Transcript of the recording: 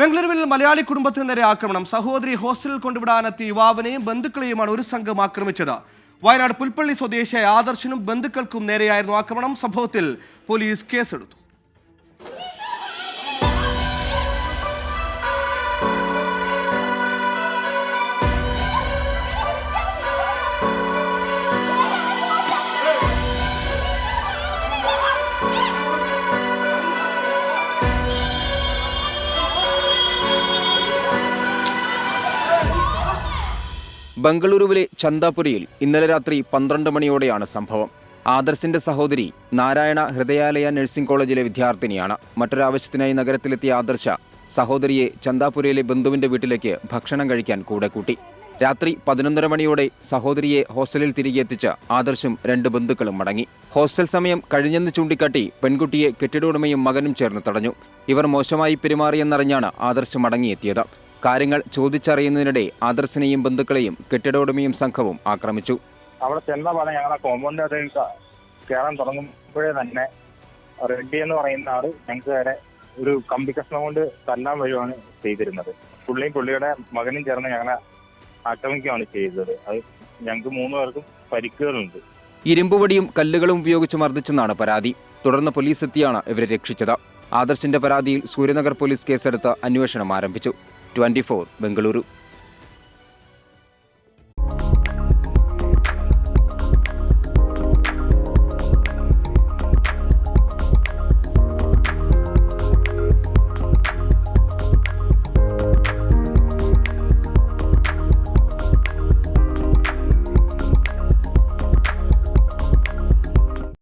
ബംഗളൂരുവിൽ മലയാളി കുടുംബത്തിന് നേരെ ആക്രമണം. സഹോദരി ഹോസ്റ്റലിൽ കൊണ്ടുവിടാനെത്തിയ യുവാവിനെയും ബന്ധുക്കളെയുമാണ് ഒരു സംഘം ആക്രമിച്ചത്. വയനാട് പുൽപ്പള്ളി സ്വദേശിയായ ആദർശനും ബന്ധുക്കൾക്കും നേരെയായിരുന്നു ആക്രമണം. സംഭവത്തിൽ പോലീസ് കേസെടുത്തു. ബംഗളൂരുവിലെ ചന്ദാപുരിയിൽ ഇന്നലെ രാത്രി പന്ത്രണ്ട് മണിയോടെയാണ് സംഭവം. ആദർശിന്റെ സഹോദരി നാരായണ ഹൃദയാലയ നഴ്സിംഗ് കോളേജിലെ വിദ്യാർത്ഥിനിയാണ്. മറ്റൊരാവശ്യത്തിനായി നഗരത്തിലെത്തിയ ആദർശ സഹോദരിയെ ചന്താപുരയിലെ ബന്ധുവിന്റെ വീട്ടിലേക്ക് ഭക്ഷണം കഴിക്കാൻ കൂടെ കൂട്ടി. രാത്രി പതിനൊന്നര മണിയോടെ സഹോദരിയെ ഹോസ്റ്റലിൽ തിരികെ എത്തിച്ച ആദർശും രണ്ട് ബന്ധുക്കളും മടങ്ങി. ഹോസ്റ്റൽ സമയം കഴിഞ്ഞെന്ന് ചൂണ്ടിക്കാട്ടി പെൺകുട്ടിയെ കെട്ടിട മകനും ചേർന്ന് തടഞ്ഞു. ഇവർ മോശമായി പെരുമാറിയെന്നറിഞ്ഞാണ് ആദർശ് മടങ്ങിയെത്തിയത്. കാര്യങ്ങൾ ചോദിച്ചറിയുന്നതിനിടെ ആദർശിനെയും ബന്ധുക്കളെയും കെട്ടിട ഉടമയും സംഘവും ആക്രമിച്ചു. അവിടെ ചെന്ന ഞങ്ങളുടെ ഞങ്ങളെ കോമ്പൗണ്ട് കയറാൻ തുടങ്ങുമ്പോഴേ തന്നെ റെഡ്ഡി എന്ന് പറയുന്ന ആൾ ഞങ്ങൾക്ക് വരെ ഒരു കമ്പി കഷ്ണം കൊണ്ട് തല്ലാൻ വരുവാണ് ചെയ്തിരുന്നത്. പുള്ളിയും പുള്ളിയുടെ മകനും ചേർന്ന് ഞങ്ങളെ ആക്രമിക്കുകയാണ് ചെയ്തത്. അത് ഞങ്ങൾക്ക് മൂന്ന് പേർക്കും പരിക്കുകളുണ്ട്. ഇരുമ്പുവടിയും കല്ലുകളും ഉപയോഗിച്ച് മർദ്ദിച്ചെന്നാണ് പരാതി. തുടർന്ന് പോലീസ് എത്തിയാണ് ഇവരെ രക്ഷിച്ചത്. ആദർശിന്റെ പരാതിയിൽ സൂര്യനഗർ പോലീസ് കേസെടുത്ത് അന്വേഷണം ആരംഭിച്ചു. ട്വന്റി ബംഗളൂരു